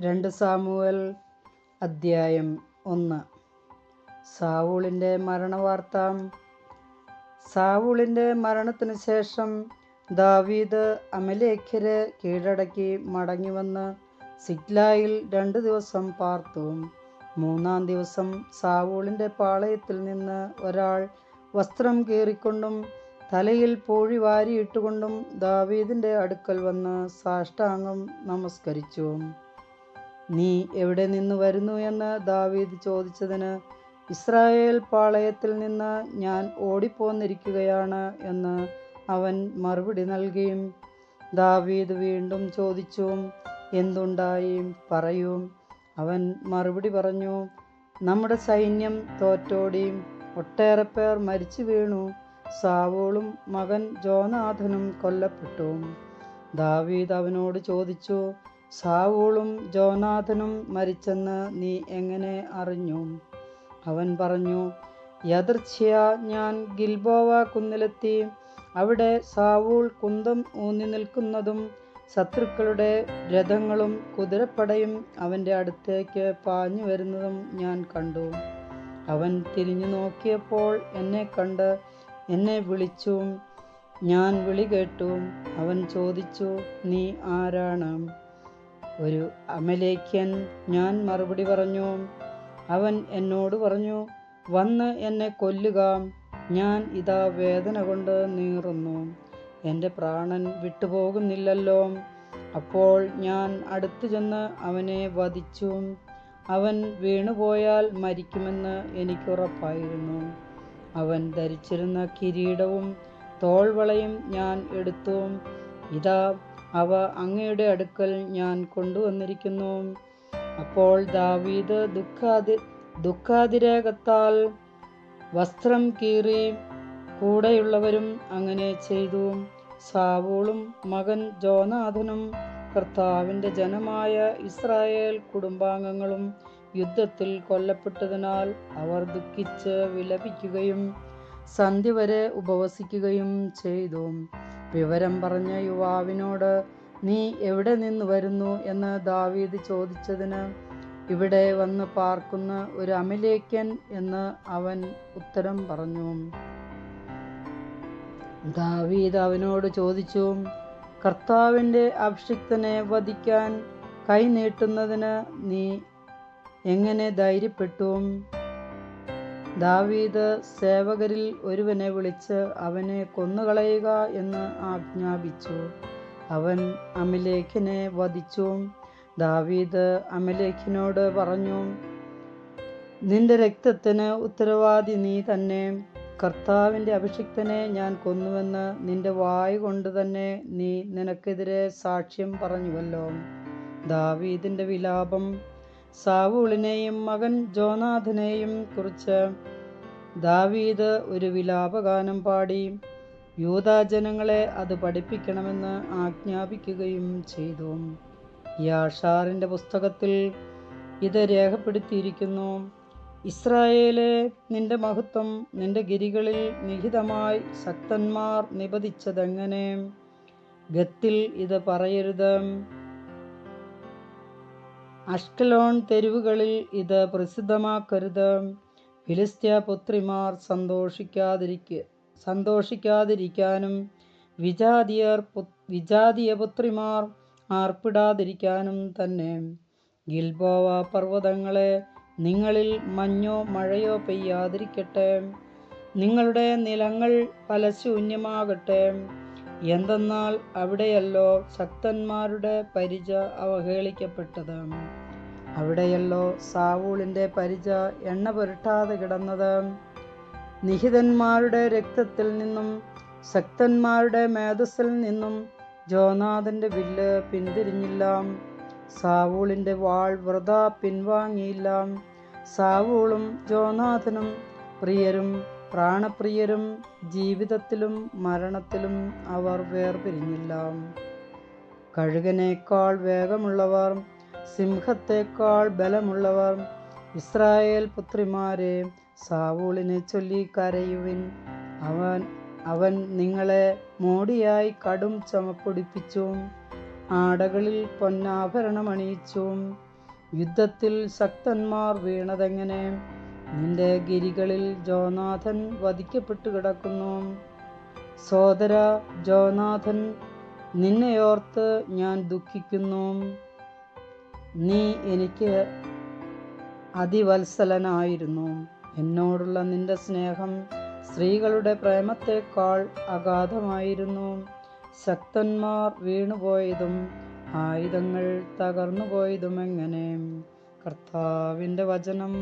രണ്ട് സാമുവൽ അദ്ധ്യായം ഒന്ന്. സാവൂളിന്റെ മരണവാർത്ത. സാവൂളിന്റെ മരണത്തിന് ശേഷം ദാവീദ് അമലേഖ്യരെ കീഴടക്കി മടങ്ങിവന്ന് സിഗ്ലായിൽ രണ്ട് ദിവസം പാർത്തു. മൂന്നാം ദിവസം സാവൂളിന്റെ പാളയത്തിൽ നിന്ന് ഒരാൾ വസ്ത്രം കീറിക്കൊണ്ടും തലയിൽ പൂഴി വാരിയിട്ടുകൊണ്ടും ദാവീദിന്റെ അടുക്കൽ വന്ന് സാഷ്ടാംഗം നമസ്കരിച്ചു. നീ എവിടെ നിന്ന് വരുന്നു എന്ന് ദാവീദ് ചോദിച്ചതിന് ഇസ്രായേൽ പാളയത്തിൽ നിന്ന് ഞാൻ ഓടിപ്പോന്നിരിക്കുകയാണ് എന്ന് അവൻ മറുപടി നൽകിയും ദാവീദ് വീണ്ടും ചോദിച്ചു എന്തുണ്ടായി? പറയും. അവൻ മറുപടി പറഞ്ഞു നമ്മുടെ സൈന്യം തോറ്റോടി ഒട്ടേറെ പേർ മരിച്ചു വീണു സാവോളും മകൻ ജോനാഥനും കൊല്ലപ്പെട്ടു. ദാവീദ് അവനോട് ചോദിച്ചു സാവൂളും ജോനാഥനും മരിച്ചെന്ന് നീ എങ്ങനെ അറിഞ്ഞു? അവൻ പറഞ്ഞു യദർച്ഛയ ഞാൻ ഗിൽബോവ കുന്നിലെത്തി. അവിടെ സാവൂൾ കുന്തം ഊന്നി നിൽക്കുന്നതും ശത്രുക്കളുടെ രഥങ്ങളും കുതിരപ്പടയും അവന്റെ അടുത്തേക്ക് പാഞ്ഞു വരുന്നതും ഞാൻ കണ്ടു. അവൻ തിരിഞ്ഞു നോക്കിയപ്പോൾ എന്നെ കണ്ട് എന്നെ വിളിച്ചു. ഞാൻ വിളി കേട്ടു. അവൻ ചോദിച്ചു നീ ആരാണ്? ഒരു അമലേഖ്യൻ ഞാൻ മറുപടി പറഞ്ഞു അവൻ എന്നോട് പറഞ്ഞു വന്ന് എന്നെ കൊല്ലുക. ഞാൻ ഇതാ വേദന കൊണ്ട് നീറുന്നു. എന്റെ പ്രാണൻ വിട്ടുപോകുന്നില്ലല്ലോ. അപ്പോൾ ഞാൻ അടുത്തു ചെന്ന് അവനെ വധിച്ചു. അവൻ വീണുപോയാൽ മരിക്കുമെന്ന് എനിക്കുറപ്പായിരുന്നു അവൻ ധരിച്ചിരുന്ന കിരീടവും തോൾവളയും ഞാൻ എടുത്തു. ഇതാ അവ അങ്ങയുടെ അടുക്കൽ ഞാൻ കൊണ്ടുവന്നിരിക്കുന്നു. അപ്പോൾ ദാവീദ് ദുഃഖാതി ദുഃഖാതിരേകത്താൽ വസ്ത്രം കീറി കൂടെയുള്ളവരും അങ്ങനെ ചെയ്തു. സാവൂളും മകൻ ജോനാഥനും കർത്താവിന്റെ ജനമായ ഇസ്രായേൽ കുടുംബാംഗങ്ങളും യുദ്ധത്തിൽ കൊല്ലപ്പെട്ടതിനാൽ അവർ ദുഃഖിച്ച് വിലപിക്കുകയും സന്ധ്യ വരെ ഉപവസിക്കുകയും ചെയ്തു. വിവരം പറഞ്ഞ യുവാവിനോട് നീ എവിടെ നിന്ന് വരുന്നു? എന്ന് ദാവീദ് ചോദിച്ചതിന് ഇവിടെ വന്ന് പാർക്കുന്ന ഒരു അമിലേക്കൻ എന്ന് അവൻ ഉത്തരം പറഞ്ഞു. ദാവീദ് അവനോട് ചോദിച്ചു കർത്താവിന്റെ അഭിഷിക്തനെ വധിക്കാൻ കൈ നീട്ടുന്നതിന് നീ എങ്ങനെ ധൈര്യപ്പെട്ടു? ദാവീദ് സേവകരിൽ ഒരുവനെ വിളിച്ച് അവനെ കൊന്നുകളയുക എന്ന് ആജ്ഞാപിച്ചു. അവൻ അമലേഖിനെ വധിച്ചു. ദാവീദ് അമലേഖിനോട് പറഞ്ഞു നിന്റെ രക്തത്തിന് ഉത്തരവാദി നീ തന്നെ. കർത്താവിന്റെ അഭിഷിക്തനെ ഞാൻ കൊന്നുവെന്ന് നിന്റെ വായ് കൊണ്ട് തന്നെ നീ നിനക്കെതിരെ സാക്ഷ്യം പറഞ്ഞുവല്ലോ. ദാവീദിന്റെ വിലാപം സാവൂളിനെയും മകൻ ജോനാഥനെയും കുറിച്ച് ദാവീദ് ഒരു വിലാപഗാനം പാടി. യൂതാജനങ്ങളെ അത് പഠിപ്പിക്കണമെന്ന് ആജ്ഞാപിക്കുകയും ചെയ്തു. യാഷാറിന്റെ പുസ്തകത്തിൽ ഇത് രേഖപ്പെടുത്തിയിരിക്കുന്നു. ഇസ്രായേലെ നിന്റെ മഹത്വം നിന്റെ ഗിരികളിൽ നിഹിതമായി ശക്തന്മാർ നിപതിച്ചതെങ്ങനെ ഗത്തിൽ ഇത് പറയരുത്. അഷ്കലോൺ തെരുവുകളിൽ ഇത് പ്രസിദ്ധമാക്കരുത്. ഫിലിസ്ത്യ പുത്രിമാർ സന്തോഷിക്കാതിരിക്ക സന്തോഷിക്കാതിരിക്കാനും വിജാതിയർ വിജാതീയ പുത്രിമാർ ആർപ്പിടാതിരിക്കാനും തന്നെ. ഗിൽബോവ പർവതങ്ങളെ നിങ്ങളിൽ മഞ്ഞോ മഴയോ പെയ്യാതിരിക്കട്ടെ. നിങ്ങളുടെ നിലങ്ങൾ ഫലശൂന്യമാകട്ടെ. എന്തെന്നാൽ അവിടെയല്ലോ ശക്തന്മാരുടെ പരിച അവഹേളിക്കപ്പെട്ടത് അവിടെയല്ലോ സാവൂളിന്റെ പരിച എണ്ണ പുരട്ടാതെ കിടന്നത്. നിഹിതന്മാരുടെ രക്തത്തിൽ നിന്നും ശക്തന്മാരുടെ മേധസ്സിൽ നിന്നും ജോനാഥന്റെ വില്ല് പിന്തിരിഞ്ഞില്ല. സാവൂളിന്റെ വാൾ വ്രത പിൻവാങ്ങിയില്ല. സാവൂളും ജോനാഥനും പ്രിയരും പ്രാണപ്രിയരും ജീവിതത്തിലും മരണത്തിലും അവർ വേർപിരിഞ്ഞില്ല. കഴുകനേക്കാൾ വേഗമുള്ളവർ സിംഹത്തേക്കാൾ ബലമുള്ളവർ ഇസ്രായേൽ പുത്രിമാരെ സാവൂളിനെ ചൊല്ലി കരയുവിൻ. അവൻ അവൻ നിങ്ങളെ മോടിയായി കടും ചമപ്പൊടിപ്പിച്ചു ആടകളിൽ പൊന്നാഭരണമണിയിച്ചു. യുദ്ധത്തിൽ ശക്തന്മാർ വീണതെങ്ങനെ? നിന്റെ ഗിരികളിൽ ജോനാഥൻ വധിക്കപ്പെട്ടു കിടക്കുന്നു. സോദര ജോനാഥൻ നിന്നെയോർത്ത് ഞാൻ ദുഃഖിക്കുന്നു. നീ എനിക്ക് അതിവത്സലനായിരുന്നു. എന്നോടുള്ള നിന്റെ സ്നേഹം സ്ത്രീകളുടെ പ്രേമത്തെക്കാൾ അഗാധമായിരുന്നു. ശക്തന്മാർ വീണുപോയതും ആയുധങ്ങൾ തകർന്നുപോയതും എങ്ങനെ കർത്താവിന്റെ വചനം.